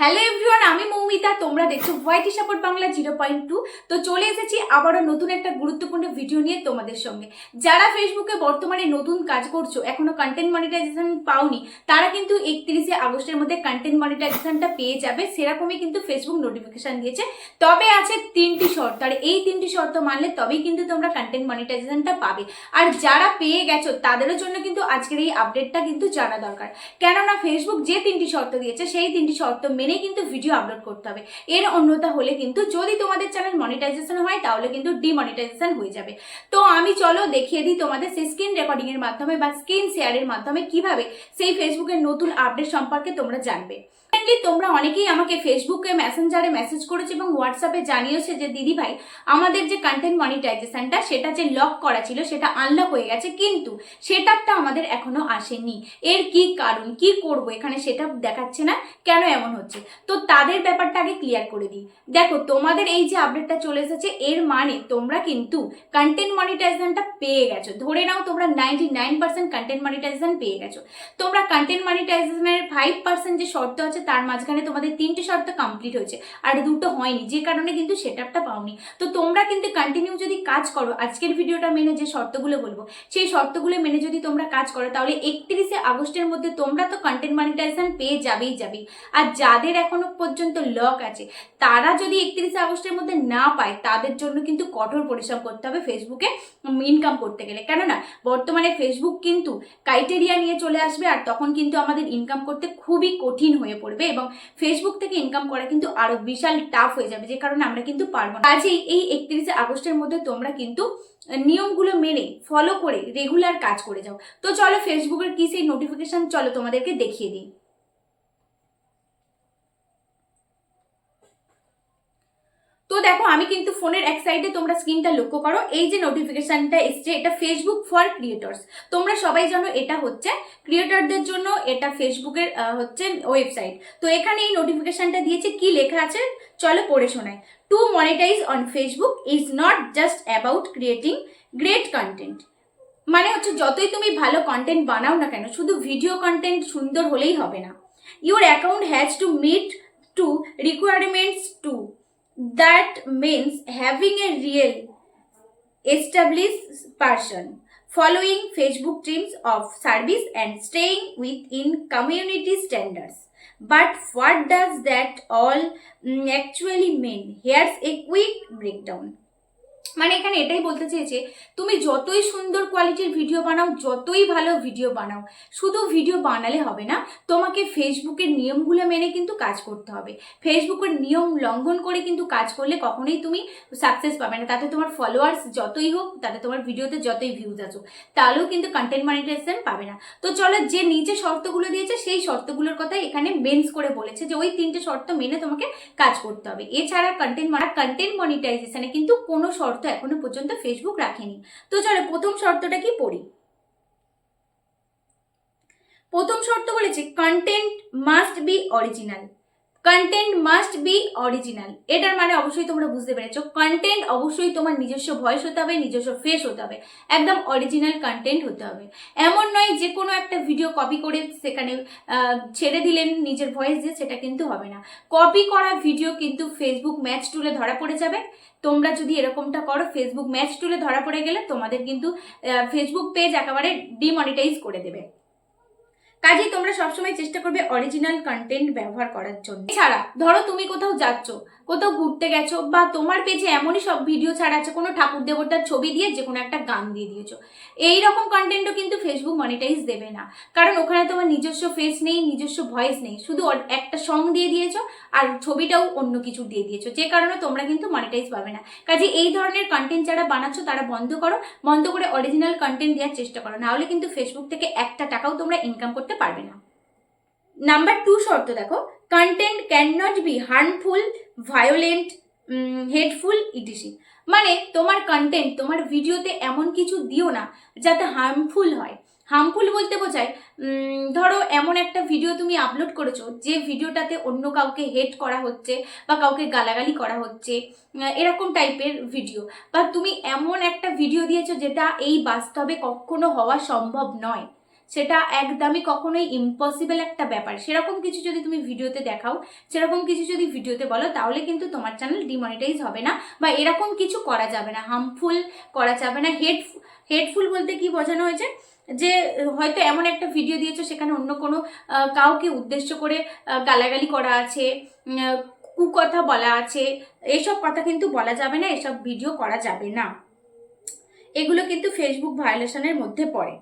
Hello everyone আমি মৌমিতা, তোমরা দেখছ whitey support Bangla zero point two তো চলে এসেছি আবারও নতুন একটা গুরুত্বপূর্ণ ভিডিও নিয়ে তোমাদের সঙ্গে। যারা ফেসবুকে বর্তমানে নতুন কাজ করছ, এখনও কন্টেন্ট মনিটাইজেশন পাওনি, তারা কিন্তু একত্রিশে আগস্টের মধ্যে কন্টেন্ট মনিটাইজেশনটা পেয়ে যাবে, সেরকমই কিন্তু ফেসবুক নোটিফিকেশন দিয়েছে। তবে আছে তিনটি শর্ত, আর এই তিনটি শর্ত মানলে তবেই কিন্তু তোমরা কন্টেন্ট মনিটাইজেশনটা পাবে। আর যারা পেয়ে গেছো, তাদেরও জন্য কিন্তু আজকের এই আপডেটটা কিন্তু জানা দরকার। কেননা ফেসবুক যে তিনটি শর্ত দিয়েছে, সেই তিনটি শর্ত মেনে কিন্তু ভিডিও আপলোড করতে হবে। এর অন্যতা হলে কিন্তু যদি তোমাদের চ্যানেল মনিটাইজেশন হয়, তাহলে কিন্তু ডিমনিটাইজেশন হয়ে যাবে। তো আমি চলো দেখিয়ে দিই তোমাদের সেই স্ক্রিন রেকর্ডিংয়ের মাধ্যমে বা স্ক্রিন শেয়ারের মাধ্যমে কীভাবে সেই ফেসবুকের নতুন আপডেট সম্পর্কে তোমরা জানবে। তোমরা অনেকেই আমাকে ফেসবুকে মেসেঞ্জারে মেসেজ করেছে এবং হোয়াটসঅ্যাপে জানিয়েছে যে, দিদি ভাই, আমাদের যে কন্টেন্ট মনিটাইজেশনটা সেটা যে লক করা ছিল, সেটা আনলক হয়ে গেছে, কিন্তু সেটারটা আমাদের এখনও আসেনি। এর কি কারণ, কি করব? এখানে সেটা দেখাচ্ছে না, কেন এমন হচ্ছে? তো তাদের ব্যাপারটা আগে ক্লিয়ার করে দিই। দেখো, তোমাদের এই যে আপডেটটা চলে এসেছে, এর মানে তোমরা কিন্তু কন্টেন্ট মনিটাইজেশনটা পেয়ে গেছো। ধরে নাও তোমরা ninety nine percent content monetization পেয়ে গেছো। তোমরা কন্টেন্ট মনিটাইজেশনের ফাইভ পার্সেন্ট যে শর্ত আছে তার মাঝখানে তোমাদের তিনটে শর্ত কমপ্লিট হয়েছে। আর দুটো হয়নি, যে কারণে কিন্তু সেটআপটা পাওনি। তো তোমরা কিন্তু কন্টিনিউ যদি কাজ করো, আজকের ভিডিওটা মেনে যে শর্তগুলো বলব, সেই শর্তগুলো মেনে যদি তোমরা কাজ করো, তাহলে একত্রিশে আগস্টের মধ্যে তোমরা তো কন্টেন্ট মনিটাইজেশন পেয়ে যাবেই যাবেই। আর যাদের এখনও পর্যন্ত লক আছে, তারা যদি একত্রিশে আগস্টের মধ্যে না পায়, তাদের জন্য কিন্তু কঠোর পরিশ্রম করতে হবে ফেসবুকে ইনকাম করতে গেলে। কেননা, বর্তমানে ফেসবুক কিন্তু ক্রাইটেরিয়া নিয়ে চলে আসবে, আর তখন কিন্তু আমাদের ইনকাম করতে খুবই কঠিন হয়ে পড়বে। এবং ফেসবুক থেকে ইনকাম করা কিন্তু আরও বিশাল টাফ হয়ে যাবে, যে কারণে আমরা কিন্তু পারব না। কাজেই এই একত্রিশে আগস্টের মধ্যে তোমরা কিন্তু নিয়মগুলো মেনে ফলো করে রেগুলার কাজ করে যাও। তো চলো ফেসবুকের কি সেই নোটিফিকেশন চলো তোমাদেরকে দেখিয়ে দিই তো দেখো, আমি কিন্তু ফোনের এক সাইডে তোমরা স্ক্রিনটা লক্ষ্য করো, এই যে নোটিফিকেশনটা এসছে, এটা ফেসবুক ফর ক্রিয়েটর্স তোমরা সবাই জানো এটা হচ্ছে ক্রিয়েটারদের জন্য, এটা ফেসবুকের হচ্ছে ওয়েবসাইট তো এখানে এই নোটিফিকেশনটা দিয়েছে, কি লেখা আছে? চলো পড়ে শোনাই। To monetize on Facebook is not just about creating great content মানে হচ্ছে যতই তুমি ভালো কন্টেন্ট বানাও না কেন, শুধু ভিডিও কন্টেন্ট সুন্দর হলেই হবে না। Your account has to meet two requirements to that means having a real established person following facebook teams of service and staying within community standards. But what does that all mm, actually mean? Here's a quick breakdown মানে এখানে এটাই বলতে চেয়েছে তুমি যতই সুন্দর কোয়ালিটির video বানাও, যতই ভালো ভিডিও বানাও, শুধু ভিডিও বানালে হবে না, তোমাকে ফেসবুকের নিয়মগুলো মেনে কিন্তু কাজ করতে হবে। ফেসবুকের নিয়ম লঙ্ঘন করে কিন্তু কাজ করলে কখনোই তুমি সাকসেস পাবে না। তাতে তোমার ফলোয়ার্স যতই হোক, তাতে তোমার ভিডিওতে যতই ভিউজ আসুক, তাহলেও কিন্তু কন্টেন্ট মনিটাইজেশন পাবে না। তো চলো, যে নিচে শর্তগুলো দিয়েছে, সেই শর্তগুলোর কথা এখানে মেন্স করে বলেছে যে ওই তিনটে শর্ত মেনে তোমাকে কাজ করতে হবে। এছাড়া কন্টেন্ট কন্টেন্ট মনিটাইজেশনে কিন্তু কোনো শর্ত এখনও পর্যন্ত ফেসবুক রাখেনি। তো চলো, প্রথম শর্তটা কি পড়ি? প্রথম শর্ত বলেছে content must be original content must be original এটার মানে অবশ্যই তোমরা বুঝতে পেরেছ। কন্টেন্ট অবশ্যই তোমার নিজস্ব ভয়েস হতে হবে, নিজস্ব ফেস হতে হবে। একদম অরিজিনাল কন্টেন্ট হতে হবে। এমন নয় যে কোনো একটা ভিডিও কপি করে সেখানে ছেড়ে দিলেন নিজের ভয়েস দিয়ে, সেটা কিন্তু হবে না। কপি করা ভিডিও কিন্তু ফেসবুক ম্যাচ টুলে ধরা পড়ে যাবে। তোমরা যদি এরকমটা করো ফেসবুক ম্যাচ টুলে ধরা পড়ে গেলে তোমাদের কিন্তু ফেসবুক পেজ একেবারে ডিমনিটাইজ করে দেবে। কাজেই তোমরা সবসময় চেষ্টা করবে অরিজিনাল কন্টেন্ট ব্যবহার করার জন্য। এছাড়া, ধরো তুমি কোথাও যাচ্ছ, কোথাও ঘুরতে গেছো, বা তোমার পেজে এমনই সব ভিডিও ছাড়া আছে, কোনো ঠাকুর দেবতার ছবি দিয়ে যে কোনো একটা গান দিয়ে দিয়েছ। এই রকম কন্টেন্টও কিন্তু ফেসবুক মনিটাইজ দেবে না। কারণ ওখানে তোমার নিজস্ব ফেস নেই, নিজস্ব ভয়েস নেই। শুধু একটা সং দিয়ে দিয়েছ, আর ছবিটাও অন্য কিছু দিয়ে দিয়েছ। যে কারণে তোমরা কিন্তু মনিটাইজ পাবে না। কাজে এই ধরনের কন্টেন্ট যারা বানাচ্ছ, তারা বন্ধ করো। বন্ধ করে অরিজিনাল কন্টেন্ট দেওয়ার চেষ্টা করো। নাহলে কিন্তু ফেসবুক থেকে একটা টাকাও তোমরা ইনকাম করতে পারবে না। নাম্বার টু শর্ত দেখো content can not be harmful violent hateful etc মানে তোমার কন্টেন্ট তোমার ভিডিওতে এমন কিছু দিও না যাতে হার্মফুল হয়। হার্মফুল বলতে বোঝায় ধরো এমন একটা ভিডিও তুমি আপলোড করেছ, যে ভিডিওটাতে অন্য কাউকে হেট করা হচ্ছে বা কাউকে গালাগালি করা হচ্ছে এরকম টাইপের ভিডিও বা তুমি এমন একটা ভিডিও দিয়েছ যেটা এই বাস্তবে কখনো হওয়া সম্ভব নয়। সেটা একদমই কখনোই ইম্পসিবল একটা ব্যাপার। সেরকম কিছু যদি তুমি ভিডিওতে দেখাও, সেরকম কিছু যদি ভিডিওতে বলো, তাহলে কিন্তু তোমার চ্যানেল ডিমনিটাইজ হবে না বা এরকম কিছু করা যাবে না। হার্মফুল করা যাবে না। হেড হেডফুল বলতে কি বোঝানো হয়েছে? যে, হয়তো এমন একটা ভিডিও দিয়েছ, সেখানে অন্য কোনো কাউকে উদ্দেশ্য করে গালাগালি করা আছে কুকথা বলা আছে, এসব কথা কিন্তু বলা যাবে না, এসব ভিডিও করা যাবে না। এগুলো কিন্তু ফেসবুক ভায়োলেশনের মধ্যে পড়ে।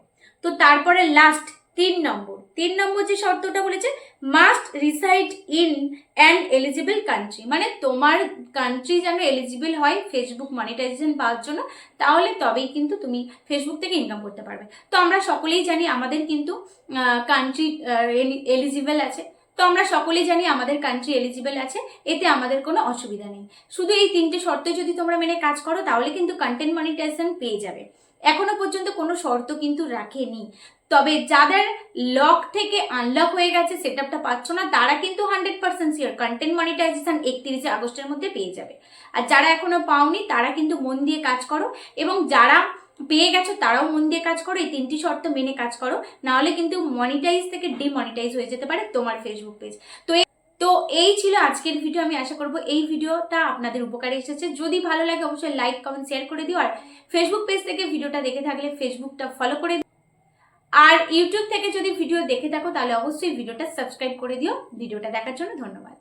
তো তারপরে লাস্ট তিন নম্বর। তিন নম্বর যে শর্তটা বলেছে must reside in an eligible country মানে তোমার কান্ট্রি যেন এলিজিবল হয় ফেসবুক মনিটাইজেশন পাওয়ার জন্য, তাহলে তবেই কিন্তু তুমি ফেসবুক থেকে ইনকাম করতে পারবে। তো আমরা সকলেই জানি আমাদের কিন্তু কান্ট্রি এলিজিবল আছে। তো আমরা সকলেই জানি আমাদের কান্ট্রি এলিজিবল আছে, এতে আমাদের কোনো অসুবিধা নেই। শুধু এই তিনটে শর্তে যদি তোমরা মেনে কাজ করো, তাহলে কিন্তু কন্টেন্ট মনিটাইজেশন পেয়ে যাবে। এখনও পর্যন্ত কোনো শর্ত কিন্তু রাখেনি। তবে যাদের লক থেকে আনলক হয়ে গেছে সেট আপটা পাচ্ছ না, তারা কিন্তু hundred percent sure content monetization একত্রিশে আগস্টের মধ্যে পেয়ে যাবে। আর যারা এখনও পাওনি, তারা কিন্তু মন দিয়ে কাজ করো এবং যারা পেয়ে গেছো, তারাও মন দিয়ে কাজ করো, এই তিনটি শর্ত মেনে কাজ করো। নাহলে কিন্তু মনিটাইজ থেকে ডিমনিটাইজ হয়ে যেতে পারে তোমার ফেসবুক পেজ তো তো এই ছিল আজকের ভিডিও আমি আশা করব এই ভিডিওটা আপনাদের উপকারে এসেছে। যদি ভালো লাগে, অবশ্যই লাইক কমেন্ট শেয়ার করে দিও। আর ফেসবুক পেজ থেকে ভিডিওটা দেখে থাকলে ফেসবুকটা ফলো করে। আর ইউটিউব থেকে যদি ভিডিও দেখে থাকো, তাহলে অবশ্যই ভিডিওটা সাবস্ক্রাইব করে দিও। ভিডিওটা দেখার জন্য ধন্যবাদ।